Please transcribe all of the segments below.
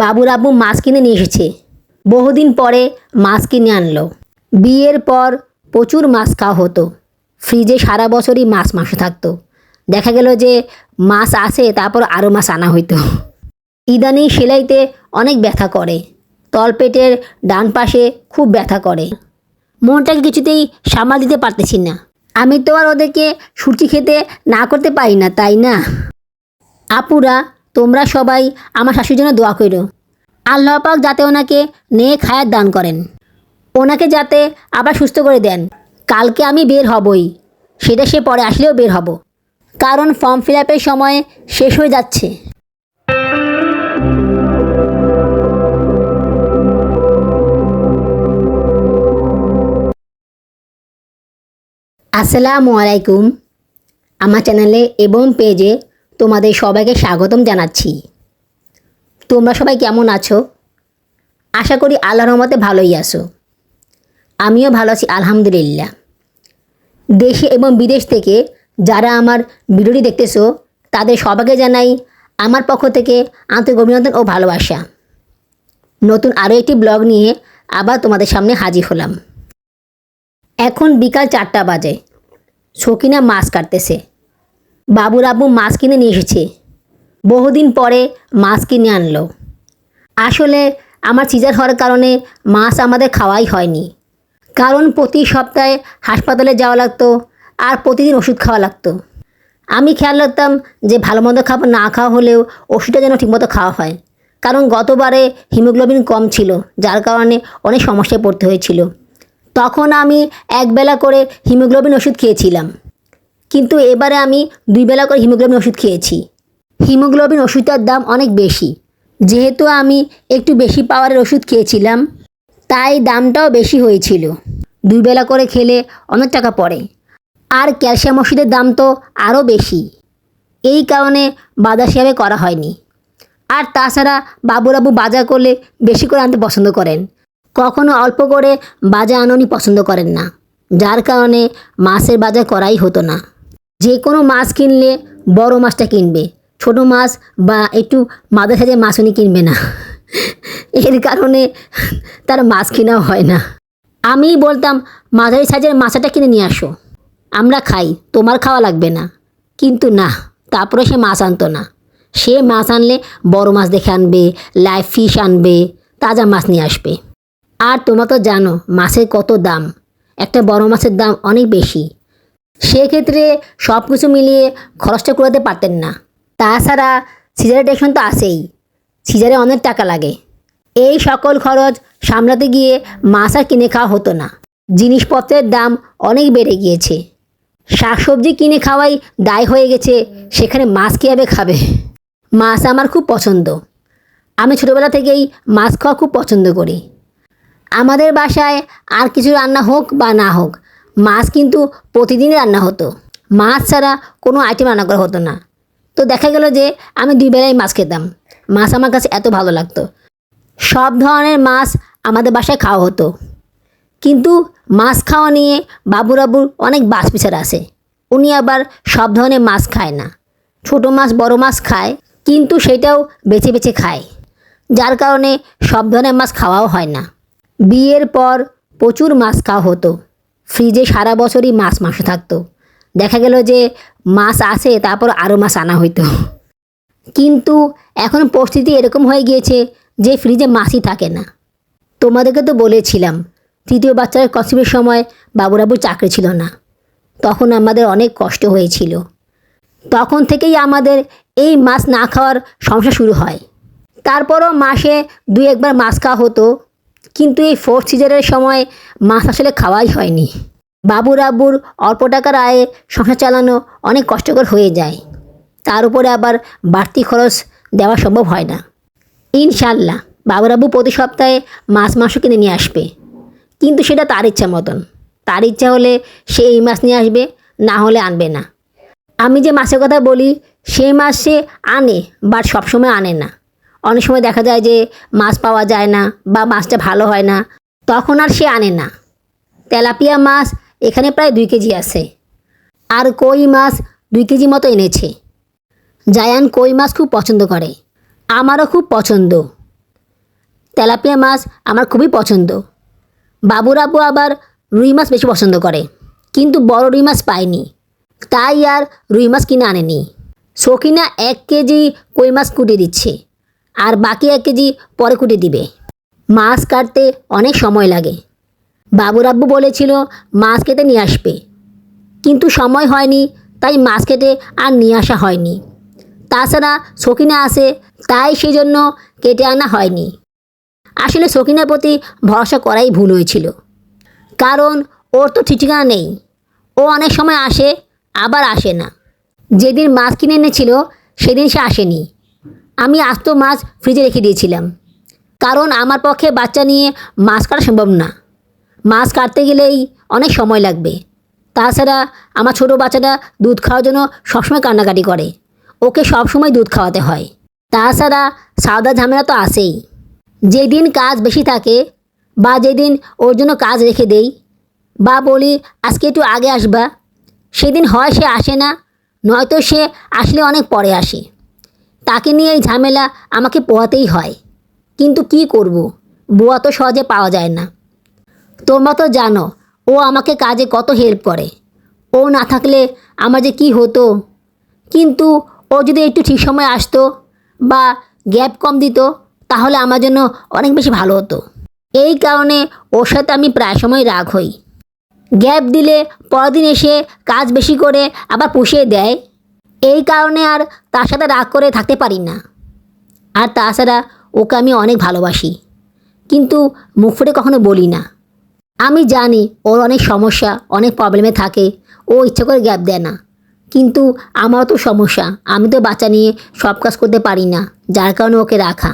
বাবুর আব্বু মাছ কিনে নিয়ে এসেছে। বহুদিন পরে মাছ কিনে আনলো। বিয়ের পর প্রচুর মাছ খাওয়া হতো। ফ্রিজে সারা বছরই মাছ মাংস থাকতো। দেখা গেল যে মাছ আসে তারপর আরও মাছ আনা হইতো। ইদানিং সেলাইতে অনেক ব্যথা করে। তলপেটের ডান পাশে খুব ব্যথা করে। মনটাকে কিছুতেই সামাল দিতে পারতেছি না। আমি তো আর ওদেরকে সুচি খেতে না করতে পারি না, তাই না? আপুরা তোমরা সবাই আমার শাশুর জন্য দোয়া করো আল্লাহ পাক যাতে ওনাকে নে খায়ার দান করেন। ওনাকে যাতে আবার সুস্থ করে দেন। কালকে আমি বের হবই। সেটা সে পরে আসলেও বের হব। কারণ ফর্ম ফিল আপের সময় শেষ হয়ে যাচ্ছে। আসসালামু আলাইকুম। আমার চ্যানেলে এবং পেজে তোমাদের সবাইকে স্বাগতম জানাচ্ছি। তোমরা সবাই কেমন আছো? আশা করি আল্লাহর রহমতে ভালোই আছো। আমিও ভালো আছি, আলহামদুলিল্লাহ। দেশে এবং বিদেশ থেকে যারা আমার ভিডিওটি দেখতেছো, তাদের সবাইকে জানাই আমার পক্ষ থেকে আন্তরিক অভিনন্দন ও ভালোবাসা। নতুন আরও একটি ব্লগ নিয়ে আবার তোমাদের সামনে হাজির হলাম। এখন বিকাল চারটা বাজে। সকিনা মাছ কাটতেছে। বাবুর আব্বু মাছ কিনে নিয়ে এসেছে। বহুদিন পরে মাছ কিনে আনলো। আসলে আমার সিজার হওয়ার কারণে মাছ আমাদের খাওয়াই হয়নি। কারণ প্রতি সপ্তাহে হাসপাতালে যাওয়া লাগতো আর প্রতিদিন ওষুধ খাওয়া লাগতো। আমি খেয়াল রাখতাম যে ভালো মন্দ খাবার না খাওয়া হলেও ওষুধটা যেন ঠিকমতো খাওয়া হয়। কারণ গতবারে হিমোগ্লোবিন কম ছিল, যার কারণে অনেক সমস্যায় পড়তে হয়েছিল। তখন আমি একবেলা করে হিমোগ্লোবিন ওষুধ খেয়েছিলাম। কিন্তু এবারে আমি দুই বেলা করে হিমোগ্লোবিন ওষুধ খেয়েছি। হিমোগ্লোবিন ওষুধটার দাম অনেক বেশি। যেহেতু আমি একটু বেশি পাওয়ারের ওষুধ খেয়েছিলাম, তাই দামটাও বেশি হয়েছিল। দুই বেলা করে খেলে অনেক টাকা পড়ে। আর ক্যালসিয়াম ওষুধের দাম তো আরও বেশি। এই কারণে বাজার সেভাবে করা হয়নি। আর তাছাড়া বাবুরাবু বাজার করলে বেশি করে আনতে পছন্দ করেন। কখনো অল্প করে বাজার আননি পছন্দ করেন না। যার কারণে মাছের বাজার করাই হতো না। যে কোনো মাছ কিনলে বড় মাছটা কিনবে। ছোট মাছ বা একটু মাঝে সাঝে মাছ উনি কিনবে না। এর কারণে তার মাছ কেনাও হয় না। আমি বলতাম, মাঝারি সাইজের মাছটা কিনে নিয়ে আসো। আমরা খাই, তোমার খাওয়া লাগবে না। কিন্তু না, তারপরে সে মাছ আনতো না। সে মাছ আনলে বড় মাছ দেখে আনবে, লাইভ ফিশ আনবে, তাজা মাছ নিয়ে আসবে। আর তোমরা তো জানো, মাছের কত দাম। একটা বড় মাছের দাম অনেক বেশি। সেক্ষেত্রে সব কিছু মিলিয়ে খরচটা করাতে পারতেন না। তাছাড়া সিজারের টেকশন তো আসেই সিজারে অনেক টাকা লাগে। এই সকল খরচ সামলাতে গিয়ে মাছ আর কিনে খাওয়া হতো না। জিনিসপত্রের দাম অনেক বেড়ে গিয়েছে। শাকসবজি কিনে খাওয়াই দায় হয়ে গেছে, সেখানে মাছ কীভাবে খাবে? মাছ আমার খুব পছন্দ। আমি ছোটোবেলা থেকেই মাছ খাওয়া খুব পছন্দ করি। আমাদের বাসায় আর কিছু রান্না হোক বা না হোক মাছ কিন্তু প্রতিদিনই রান্না হতো। মাছ ছাড়া কোনো আইটেম রান্না করা হতো না। তো দেখা গেল যে আমি দুই বেলায় মাছ খেতাম। মাছ আমার কাছে এত ভালো লাগতো। সব ধরনের মাছ আমাদের বাসায় খাওয়া হতো। কিন্তু মাছ খাওয়া নিয়ে বাবুরাবুর অনেক বাস বিচার আছে। উনি আবার সব ধরনের মাছ খায় না। ছোট মাছ, বড় মাছ খায়, কিন্তু সেটাও বেছে বেছে খায়। যার কারণে সব ধরনের মাছ খাওয়াও হয় না। বিয়ের পর প্রচুর মাছ খাওয়া হতো। ফ্রিজে সারা বছরই মাছ মাংস থাকতো। দেখা গেল যে মাছ আসে তারপর আরও মাছ আনা হইতো। কিন্তু এখন পরিস্থিতি এরকম হয়ে গিয়েছে যে ফ্রিজে মাছই থাকে না। তোমাদেরকে তো বলেছিলাম, তৃতীয় বাচ্চার কনসিভের সময় বাবুরাবুর চাকরি ছিল না। তখন আমাদের অনেক কষ্ট হয়েছিল। তখন থেকেই আমাদের এই মাছ না খাওয়ার সমস্যা শুরু হয়। তারপরও মাসে দুই একবার মাছ খাওয়া হতো। কিন্তু এই ফোর্থ সিজারের সময় মাছ আসলে খাওয়াই হয়নি। বাবুর আব্বুর অল্প টাকার আয়ে সংসার চালানো অনেক কষ্টকর হয়ে যায়। তার উপরে আবার বাড়তি খরচ দেওয়া সম্ভব হয় না। ইনশাল্লাহ বাবুরাবু প্রতি সপ্তাহে মাছ মাংস কিনে নিয়ে আসবে। কিন্তু সেটা তার ইচ্ছা মতন। তার ইচ্ছা হলে সে এই মাছ নিয়ে আসবে, না হলে আনবে না। আমি যে মাছের কথা বলি, সেই মাছ সে আনে, বাট সবসময় আনে না। অনেক সময় দেখা যায় যে মাছ পাওয়া যায় না বা মাছটা ভালো হয় না, তখন আর সে আনে না। তেলাপিয়া মাছ এখানে প্রায় দুই কেজি আছে। আর কই মাছ দুই কেজি মতো এনেছে। জায়ান কই মাছ খুব পছন্দ করে। আমারও খুব পছন্দ। তেলাপিয়া মাছ আমার খুবই পছন্দ। বাবুর আবার রুই মাছ বেশি পছন্দ করে, কিন্তু বড় রুই মাছ পায়নি তাই আর রুই মাছ কিনে আনেনি। সকিনা এক কেজি কই মাছ কুটে দিচ্ছে। আর বাকি এক কেজি পরে কুটে দিবে। মাছ কাটতে অনেক সময় লাগে। বাবুর আব্বু বলেছিল, মাছ কেটে নিয়ে আসবে। কিন্তু সময় হয়নি, তাই মাছ কেটে আর নিয়ে আসা হয়নি। তাছাড়া সকিনা আসে তাই সেই জন্য কেটে আনা হয়নি। আসলে সকিনার প্রতি ভরসা করাই ভুল হয়েছিল। কারণ ওর তো ঠিকানা নেই। ও অনেক সময় আসে, আবার আসে না। যেদিন মাছ কিনে এনেছিল, সেদিন সে আসেনি। আমি আস্ত মাছ ফ্রিজে রেখে দিয়েছিলাম। কারণ আমার পক্ষে বাচ্চা নিয়ে মাছ কাটা সম্ভব না। মাছ কাটতে গেলেই অনেক সময় লাগবে। তাছাড়া আমার ছোটো বাচ্চাটা দুধ খাওয়ার জন্য সবসময় কান্নাকাটি করে। ওকে সবসময় দুধ খাওয়াতে হয়। তাছাড়া সাদা ঝামেলা তো আসেই যেদিন কাজ বেশি থাকে বা যেদিন ওর জন্য কাজ রেখে দেই, বা বলি, আজকে একটু আগে আসবা। সেদিন হয় সে আসে না, নয়তো সে আসলে অনেক পরে আসে। তাকে নিয়ে এই ঝামেলা আমাকে পোহাতেই হয়। কিন্তু কি করব? বুয়া তো সহজে পাওয়া যায় না। তোমরা তো জানো, ও আমাকে কাজে কত হেল্প করে। ও না থাকলে আমার যে কি হতো? কিন্তু ও যদি একটু ঠিক সময় আসতো বা গ্যাপ কম দিত, তাহলে আমার জন্য অনেক বেশি ভালো হতো। এই কারণে ওর সাথে আমি প্রায় সময় রাগ হই। গ্যাপ দিলে পরদিন এসে কাজ বেশি করে আবার পুষিয়ে দেয়। এই কারণে আর তার সাথে রাগ করে থাকতে পারি না। আর তাছাড়া ওকে আমি অনেক ভালোবাসি। কিন্তু মুখ ফুটে কখনো বলি না। আমি জানি ওর অনেক সমস্যা, অনেক প্রবলেমে থাকে, ও ইচ্ছা করে গ্যাপ দেয় না। কিন্তু আমারও তো সমস্যা, আমি তো বাচ্চা নিয়ে সব কাজ করতে পারি না, যার কারণে ওকে রাখা।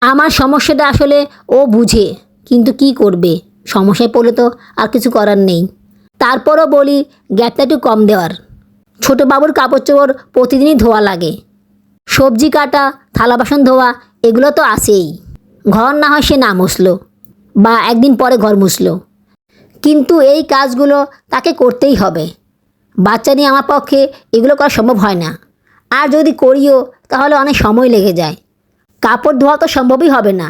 আমার সমস্যাটা আসলে ও বুঝে, কিন্তু কি করবে? সমস্যায় পড়লে তো আর কিছু করার নেই। তারপরও বলি গ্যাপটা একটু কম দেওয়ার। ছোটো বাবুর কাপড় চোপড় প্রতিদিনই ধোয়া লাগে। সবজি কাটা, থালা বাসন ধোয়া, এগুলো তো আসেই ঘর না হয় সে না মুছলো, বা একদিন পরে ঘর মুছলো। কিন্তু এই কাজগুলো তাকে করতেই হবে। বাচ্চা নিয়ে আমার পক্ষে এগুলো করা সম্ভব হয় না। আর যদি করিও, তাহলে অনেক সময় লেগে যায়। কাপড় ধোয়া তো সম্ভবই হবে না।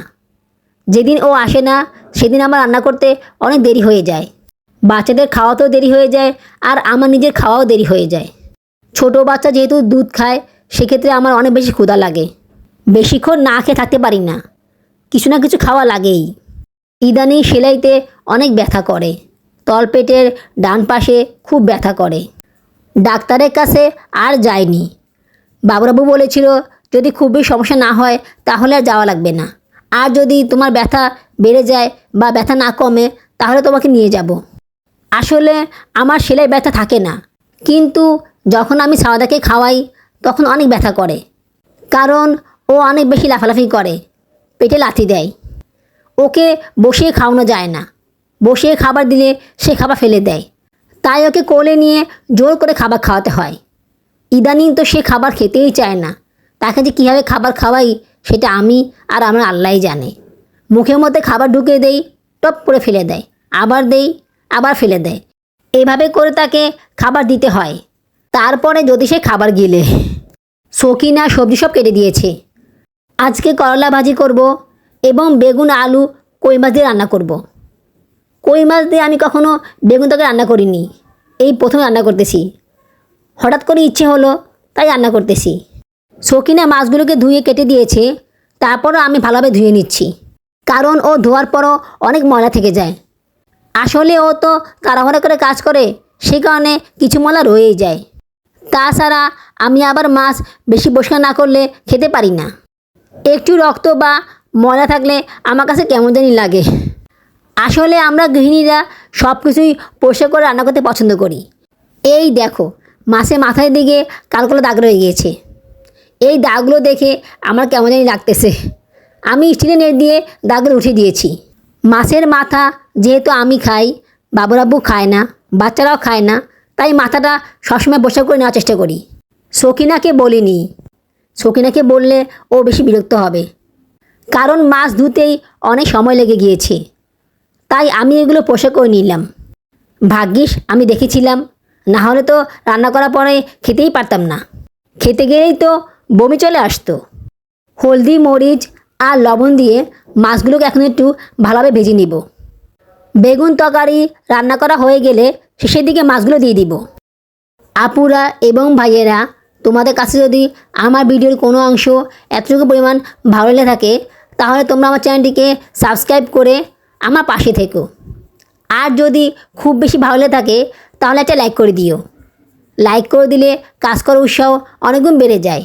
যেদিন ও আসে না, সেদিন আমার রান্না করতে অনেক দেরি হয়ে যায়। বাচ্চাদের খাওয়াতেও দেরি হয়ে যায়, আর আমার নিজের খাওয়াও দেরি হয়ে যায়। ছোট বাচ্চা যেহেতু দুধ খায়, সেক্ষেত্রে আমার অনেক বেশি ক্ষুধা লাগে। বেশিক্ষণ না খেয়ে থাকতে পারি না। কিছু না কিছু খাওয়া লাগেই। ইদানিং সেলাইতে অনেক ব্যথা করে। তলপেটের ডান পাশে খুব ব্যথা করে। ডাক্তারের কাছে আর যায়নি বাবুরাবু বলেছিল, যদি খুবই সমস্যা না হয়, তাহলে আর যাওয়া লাগবে না। আর যদি তোমার ব্যথা বেড়ে যায় বা ব্যথা না কমে, তাহলে তোমাকে নিয়ে যাব। আসলে আমার সেলাই ব্যথা থাকে না। কিন্তু যখন আমি সাওদাকে খাওয়াই, তখন অনেক ব্যথা করে। কারণ ও অনেক বেশি লাফালাফি করে, পেটে লাথি দেয়। ওকে বসিয়ে খাওয়ানো যায় না। বসিয়ে খাবার দিলে সে খাবার ফেলে দেয়। তাই ওকে কোলে নিয়ে জোর করে খাবার খাওয়াতে হয়। ইদানিং তো সে খাবার খেতেই চায় না। তাকে যে কীভাবে খাবার খাওয়াই, সেটা আমি আর আমার আল্লাহই জানে। মুখের মধ্যে খাবার ঢুকে দেই, টপ করে ফেলে দেয়। আবার দেই, আবার ফেলে দেয়। এভাবে করে তাকে খাবার দিতে হয়। তারপরে যদি সে খাবার গিলে। সকিনা সবজি সব কেটে দিয়েছে। আজকে করলা ভাজি করব এবং বেগুন, আলু, কই মাছ দিয়ে রান্না করব। কই মাছ দিয়ে আমি কখনো বেগুন তাকে রান্না করিনি। এই প্রথমে রান্না করতেছি। হঠাৎ করে ইচ্ছে হলো তাই রান্না করতেছি। সকিনা মাছগুলোকে ধুয়ে কেটে দিয়েছে, তারপরও আমি ভালোভাবে ধুয়ে নিচ্ছি। কারণ ও ধোয়ার পরও অনেক ময়লা থেকে যায়। আসলে ও তো তাড়াহুড়া করে কাজ করে সেই কারণে কিছু ময়লা রয়েই যায়। তাছাড়া আমি আবার মাছ বেশি পরিষ্কার না করলে খেতে পারি না। একটু রক্ত বা ময়লা থাকলে আমার কাছে কেমন জানি লাগে। আসলে আমরা গৃহিণীরা সব কিছুই পরিষ্কার করে রান্না করতে পছন্দ করি। এই দেখো, মাছের মাথায় দিকে কালো কালো দাগ রয়ে গিয়েছে। এই দাগগুলো দেখে আমার কেমন জানি লাগতেছে। আমি স্টিলের নেট দিয়ে দাগগুলো উঠিয়ে দিয়েছি। মাছের মাথা যেহেতু আমি খাই বাবুরাব্বু খায় না, বাচ্চারাও খায় না তাই মাথাটা সবসময় বসে করে নেওয়ার চেষ্টা করি। সকিনাকে বলিনি। সকিনাকে বললে ও বেশি বিরক্ত হবে। কারণ মাছ ধুতেই অনেক সময় লেগে গিয়েছে। তাই আমি এগুলো পোষে করে নিলাম। ভাগ্যিস আমি দেখেছিলাম। না হলে তো রান্না করার পরে খেতেই পারতাম না। খেতে গেলেই তো বমি চলে আসতো। হলদি, মরিচ আর লবণ দিয়ে মাছগুলোকে এখন একটু ভালোভাবে ভেজে নিব। বেগুন তরকারি রান্না করা হয়ে গেলে শেষের দিকে মাছগুলো দিয়ে দিব। আপুরা এবং ভাইয়েরা, তোমাদের কাছে যদি আমার ভিডিওর কোনো অংশ এতটুকু পরিমাণ ভালো লেগে থাকে, তাহলে তোমরা আমার চ্যানেলটিকে সাবস্ক্রাইব করে আমার পাশে থেকো। আর যদি খুব বেশি ভালো লেগে থাকে, তাহলে একটা লাইক করে দিও। লাইক করে দিলে কাজ করার উৎসাহ অনেকগুণ বেড়ে যায়।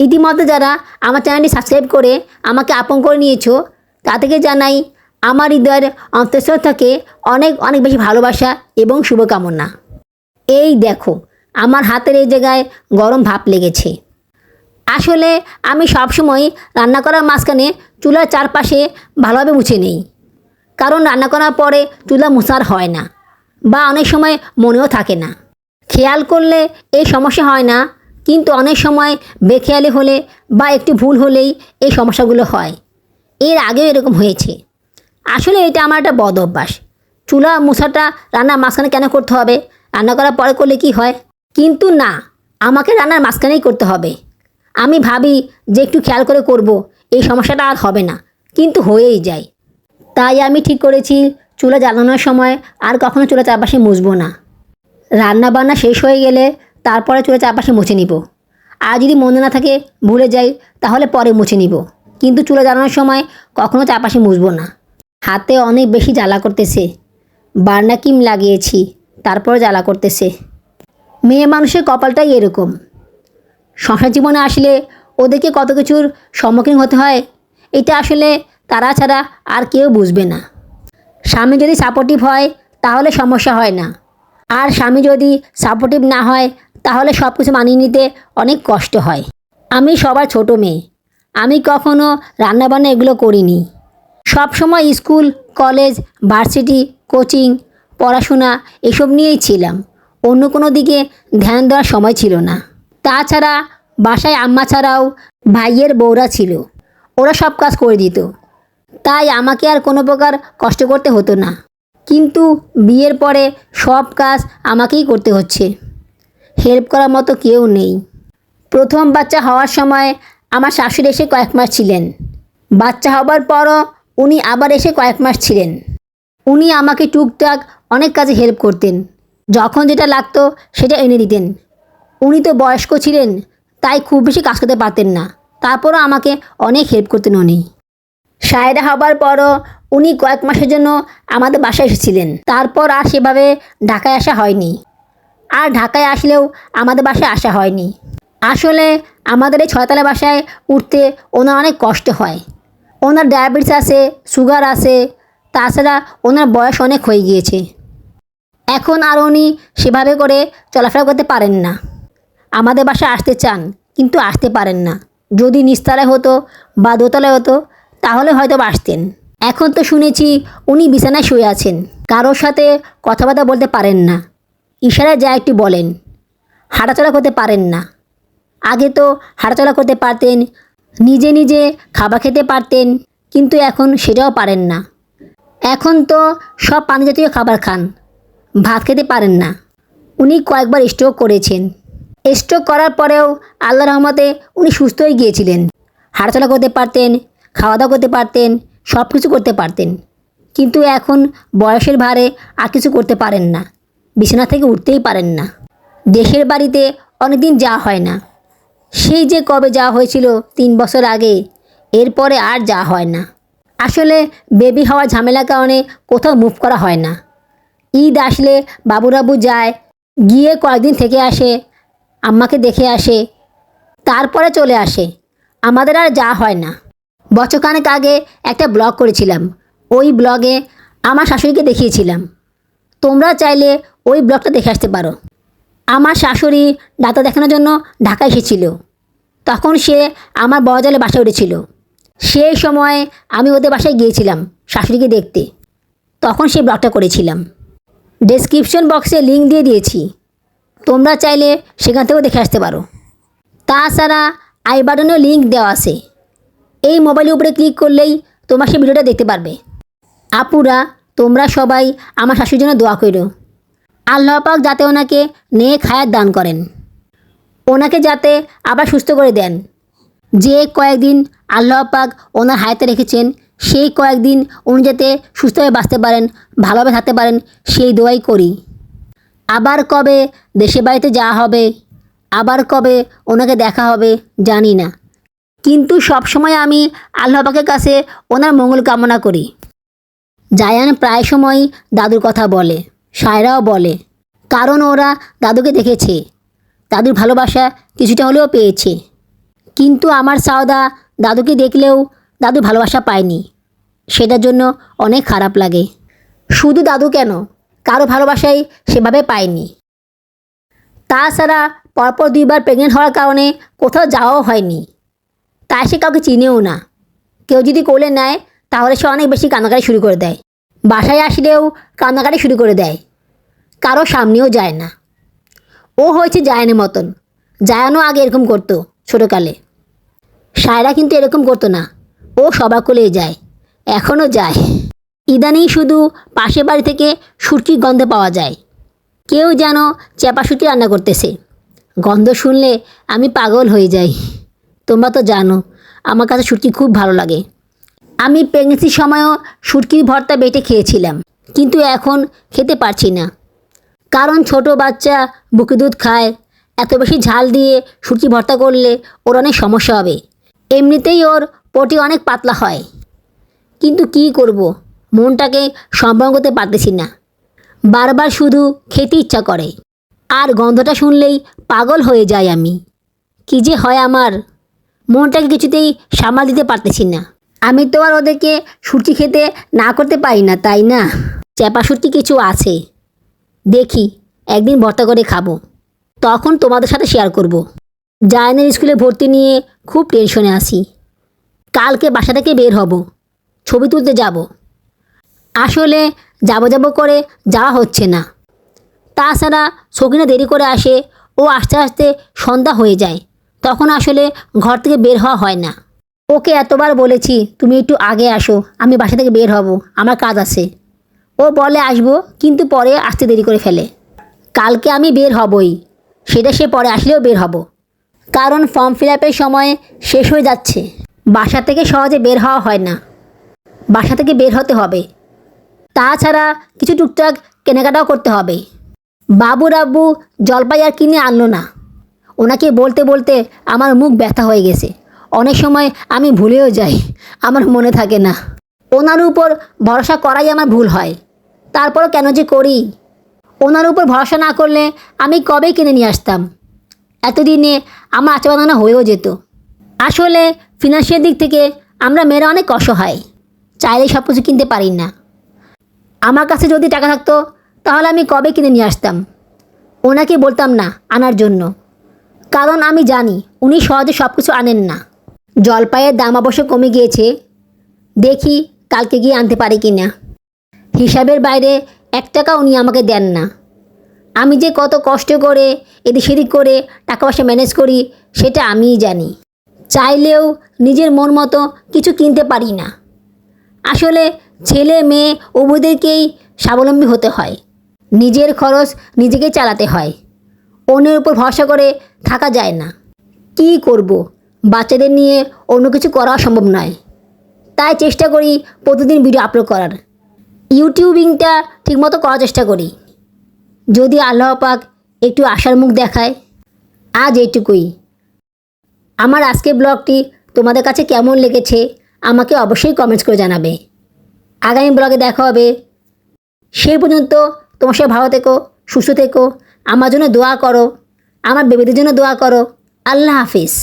ইতিমধ্যে যারা আমার চ্যানেলটি সাবস্ক্রাইব করে আমাকে আপন করে নিয়েছো, তাদেরকে জানাই আমার হৃদয়ের অন্তঃস্থল থেকে অনেক অনেক বেশি ভালোবাসা এবং শুভকামনা। এই দেখো, আমার হাতের এই জায়গায় গরম ভাপ লেগেছে। আসলে আমি সবসময় রান্না করার মাঝখানে চুলার চারপাশে ভালোভাবে মুছে নেই। কারণ রান্না করার পরে চুলা মুছার হয় না বা অনেক সময় মনেও থাকে না। খেয়াল করলে এই সমস্যা হয় না, কিন্তু অনেক সময় বেখেয়ালি হলে বা একটু ভুল হলেই এই সমস্যাগুলো হয়। এর আগেও এরকম হয়েছে। আসলে এটা আমার একটা বদ অভ্যাস। চুলা মুছাটা রান্নার মাঝখানে কেন করতে হবে? রান্না করার পরে করলে কি হয়? কিন্তু না, আমাকে রান্নার মাঝখানেই করতে হবে। আমি ভাবি যে একটু খেয়াল করে করব, এই সমস্যাটা আর হবে না, কিন্তু হয়েই যায়। তাই আমি ঠিক করেছি, চুলা জ্বালানোর সময় আর কখনো চুলা চারপাশে মুছবো না। রান্না বান্না শেষ হয়ে গেলে তারপরে চুলা চারপাশে মুছে নিব। আর যদি মনে না থাকে, ভুলে যাই, তাহলে পরে মুছে নিব। কিন্তু চুলা জ্বালানোর সময় কখনো চারপাশে মুছবো না। হাতে অনেক বেশি জ্বালা করতেছে। বার্না কিম লাগিয়েছি, তারপরে জ্বালা করতেছে। মেয়ে মানুষের কপালটাই এরকম। সংসার জীবনে আসলে ওদেরকে কত কিছুর সম্মুখীন হতে হয়, এটা আসলে তারা ছাড়া আর কেউ বুঝবে না। স্বামী যদি সাপোর্টিভ হয়, তাহলে সমস্যা হয় না। আর স্বামী যদি সাপোর্টিভ না হয়, তাহলে সব কিছু মানিয়ে নিতে অনেক কষ্ট হয়। আমি সবার ছোট মেয়ে। আমি কখনো রান্নাবান্না এগুলো করিনি। সব সময় স্কুল, কলেজ, ভার্সিটি, কোচিং, পড়াশোনা এসব নিয়েই ছিলাম। অন্য কোনো দিকে ধ্যান দেওয়ার সময় ছিল না। তাছাড়া বাসায় আম্মা ছাড়াও ভাইয়ের বউরা ছিল। ওরা সব কাজ করে দিত। তাই আমাকে আর কোনো প্রকার কষ্ট করতে হতো না। কিন্তু বিয়ের পরে সব কাজ আমাকেই করতে হচ্ছে। হেল্প করার মতো কেউ নেই। প্রথম বাচ্চা হওয়ার সময় আমার শাশুড়ি এসে কয়েক মাস ছিলেন। বাচ্চা হবার পরও উনি আবার এসে কয়েক মাস ছিলেন। উনি আমাকে টুকটাক অনেক কাজে হেল্প করতেন। যখন যেটা লাগতো সেটা এনে দিতেন। উনি তো বয়স্ক ছিলেন, তাই খুব বেশি কাজ করতে পারতেন না। তারপরও আমাকে অনেক হেল্প করতেন উনি। সায়রা হবার পরও উনি কয়েক মাসের জন্য আমাদের বাসায় এসেছিলেন। তারপর আর সেভাবে ঢাকায় আসা হয়নি। আর ঢাকায় আসলেও আমাদের বাসায় আসা হয়নি। আসলে আমাদের এই ছয়তলা বাসায় উঠতে ওনার অনেক কষ্ট হয়। ওনার ডায়াবেটিস আছে সুগার আছে, তাছাড়া ওনার বয়স অনেক হয়ে গিয়েছে। এখন আর উনি সেভাবে করে চলাফেরা করতে পারেন না। আমাদের বাসায় আসতে চান, কিন্তু আসতে পারেন না। যদি নিচতলায় হতো বা দোতলায় হতো, তাহলে হয়তো আসতেন। এখন তো শুনেছি উনি বিছানায় শুয়ে আছেন। কারোর সাথে কথাবার্তা বলতে পারেন না। ইশারায় যা একটু বলেন। হাঁটাচলা করতে পারেন না। আগে তো হাঁটাচলা করতে পারতেন নিজে নিজে খাবার খেতে পারতেন, কিন্তু এখন সেটাও পারেন না। এখন তো সব পানি জাতীয় খাবার খান, ভাত খেতে পারেন না। উনি কয়েকবার স্ট্রোক করেছেন। স্ট্রোক করার পরেও আল্লাহ রহমতে উনি সুস্থ হয়ে গিয়েছিলেন। হাঁটাচলা করতে পারতেন খাওয়া দাওয়া করতে পারতেন সব কিছু করতে পারতেন। কিন্তু এখন বয়সের ভারে আর কিছু করতে পারেন না। বিছানা থেকে উঠতেই পারেন না। দেশের বাড়িতে অনেকদিন যাওয়া হয় না। সেই যে কবে যাওয়া হয়েছিল তিন বছর আগে, এরপরে আর যাওয়া হয় না। আসলে বেবি হওয়ার ঝামেলার কারণে কোথাও মুভ করা হয় না। ঈদ আসলে বাবুরাবু যায়, গিয়ে কয়েকদিন থেকে আসে, আম্মাকে দেখে আসে, তারপরে চলে আসে। আমাদের আর যাওয়া হয় না। বছরখানেক আগে একটা ব্লগ করেছিলাম। ওই ব্লগে আমার শাশুড়িকে দেখিয়েছিলাম। তোমরা চাইলে ওই ব্লগটা দেখে আসতে পারো। আমার শাশুড়ি ডাক্তার দেখানোর জন্য ঢাকা এসেছিল। তখন সে আমার বড়জালে বাসায় উঠেছিল। সেই সময় আমি ওদের বাসায় গিয়েছিলাম শাশুড়িকে দেখতে। তখন সেই ব্লগটা করেছিলাম। ডেসক্রিপশন বক্সে লিঙ্ক দিয়ে দিয়েছি। তোমরা চাইলে সেখান থেকেও দেখে আসতে পারো। তাছাড়া আই বাটনেও লিঙ্ক দেওয়া আছে। এই মোবাইলের উপরে ক্লিক করলেই তোমার সেই ভিডিওটা দেখতে পারবে। আপুরা, তোমরা সবাই আমার শাশুড়ির জন্য দোয়া করো। আল্লাহ পাক যাতে ওনাকে নেক হায়াত দান করেন। ওনাকে যাতে আবার সুস্থ করে দেন। যে কয়েকদিন আল্লাহ পাক ওনার হায়াতে রেখেছেন, সেই কয়েকদিন উনি যাতে সুস্থভাবে বাঁচতে পারেন, ভালোভাবে থাকতে পারেন, সেই দোয়াই করি। আবার কবে দেশে বাড়িতে যাওয়া হবে, আবার কবে ওনাকে দেখা হবে, জানি না। কিন্তু সবসময় আমি আল্লাহ পাকের কাছে ওনার মঙ্গল কামনা করি। জায়ান প্রায় সময় দাদুর কথা বলে। সায়রাও বলে, কারণ ওরা দাদুকে দেখেছে। দাদুর ভালোবাসা কিছুটা হলেও পেয়েছে। কিন্তু আমার সাওদা দাদুকে দেখলেও দাদু ভালোবাসা পায়নি। সেটার জন্য অনেক খারাপ লাগে। শুধু দাদু কেন? কারও ভালোবাসাই সেভাবে পায়নি। তাছাড়া পরপর দুইবার প্রেগনেন্ট হওয়ার কারণে কোথাও যাওয়াও হয়নি। তাই সে কাউকে চিনেও না। কেউ যদি কোলে নেয়, তাহলে সে অনেক বেশি কান্নাকাটি শুরু করে দেয়। বাসায় আসলেও কান্নাকাটি শুরু করে দেয়। কারও সামনেও যায় না। ও হয়েছে জায়ানের মতন। জায়ানও আগে এরকম করতো ছোটোকালে। সায়রা কিন্তু এরকম করতো না। ও সবার কোলেই যায়। এখনও যায়। ইদানিং শুধু পাশের বাড়ি থেকে সুটকির গন্ধ পাওয়া যায়। কেউ যেন চেপা সুটি রান্না করতেছে। গন্ধ শুনলে আমি পাগল হয়ে যাই। তোমরা তো জানো, আমার কাছে সুটকি খুব ভালো লাগে। আমি প্রেগনেন্সির সময়ও সুটকির ভর্তা বেটে খেয়েছিলাম, কিন্তু এখন খেতে পারছি না। কারণ ছোট বাচ্চা বুকে দুধ খায়, এত বেশি ঝাল দিয়ে সুটকি ভর্তা করলে ওর অনেক সমস্যা হবে। এমনিতেই ওর পটি অনেক পাতলা হয়। কিন্তু কি করব? মনটাকে সম্বরণ করতে পারতেছি না। বারবার শুধু খেতে ইচ্ছা করে। আর গন্ধটা শুনলেই পাগল হয়ে যায় আমি। কি যে হয় আমার। মনটাকে কিছুতেই সামাল দিতে পারতেছি না। আমি তো আর ওদেরকে সুটকি খেতে না করতে পারি না, তাই না? চ্যাপা সুটকি কিছু আছে। দেখি, একদিন ভর্তা করে খাব। তখন তোমাদের সাথে শেয়ার করব। জায়নের স্কুলে ভর্তি নিয়ে খুব টেনশনে আছি। কালকে বাসা থেকে বের হব। ছবি তুলতে যাব। আসলে যাব যাব করে যাওয়া হচ্ছে না। তাছাড়া সকিনা দেরি করে আসে, ও আস্তে আস্তে সন্ধ্যা হয়ে যায়। তখন আসলে ঘর থেকে বের হওয়া হয় না। ওকে এতবার বলেছি তুমি একটু আগে আসো, আমি বাসা থেকে বের হব, আমার কাজ আছে। ও বলে আসব, কিন্তু পরে আসতে দেরি করে ফেলে। কালকে আমি বের হবই, সেটা সে পরে আসলেও বের হব। কারণ ফর্ম ফিল আপের সময় শেষ হয়ে যাচ্ছে। বাসা থেকে সহজে বের হওয়া হয় না। বাসা থেকে বের হতে হবে। তাছাড়া কিছু টুকটাক কেনাকাটাও করতে হবে। বাবু রাব্বু জলপাই আর কিনে আনলো না। ওনাকে বলতে বলতে আমার মুখ ব্যথা হয়ে গেছে। অনেক সময় আমি ভুলেও যাই, আমার মনে থাকে না। ওনার উপর ভরসা করাই আমার ভুল হয়। তারপরও কেন যে করি? ওনার উপর ভরসা না করলে আমি কবে কিনে নিয়ে আসতাম? এতদিনে আমার আচার বানানো হয়েও যেত। আসলে ফিনান্সিয়াল দিক থেকে আমরা মেয়েরা অনেক অসহায় চাইলে সব কিছু কিনতে পারি না। আমার কাছে যদি টাকা থাকতো, তাহলে আমি কবে কিনে নিয়ে আসতাম? ওনাকে বলতাম না আনার জন্য। কারণ আমি জানি, উনি সহজে সব কিছু আনেন না। জলপাইয়ের দাম অবশ্য কমে গিয়েছে। দেখি কালকে গিয়ে আনতে পারি কি না হিসাবের বাইরে এক টাকা উনি আমাকে দেন না। আমি যে কত কষ্ট করে এদিক সেদিক করে টাকা পয়সা ম্যানেজ করি, সেটা আমিই জানি। চাইলেও নিজের মন মতো কিছু কিনতে পারি না। আসলে ছেলে মেয়ে উভয়দেরকেই স্বাবলম্বী হতে হয়। নিজের খরচ নিজেকেই চালাতে হয়। অন্যের উপর ভরসা করে থাকা যায় না। কী করব? বাচ্চাদের নিয়ে অন্য কিছু করা সম্ভব নয়। তাই চেষ্টা করি প্রতিদিন ভিডিও আপলোড করার। ইউটিউবিংটা ঠিকমতো করার চেষ্টা করি। যদি আল্লাহ পাক একটু আশার মুখ দেখায়, আজ এইটুকুই। আমার আজকের ব্লগটি তোমাদের কাছে কেমন লেগেছে, আমাকে অবশ্যই কমেন্টস করে জানাবে। আগামী ব্লগে দেখা হবে। সেই পর্যন্ত তোমার সবাই ভালো থেকো, সুস্থ থেকো, আমার জন্য দোয়া করো, আমার বেবিদের জন্য দোয়া করো। আল্লাহ হাফিজ।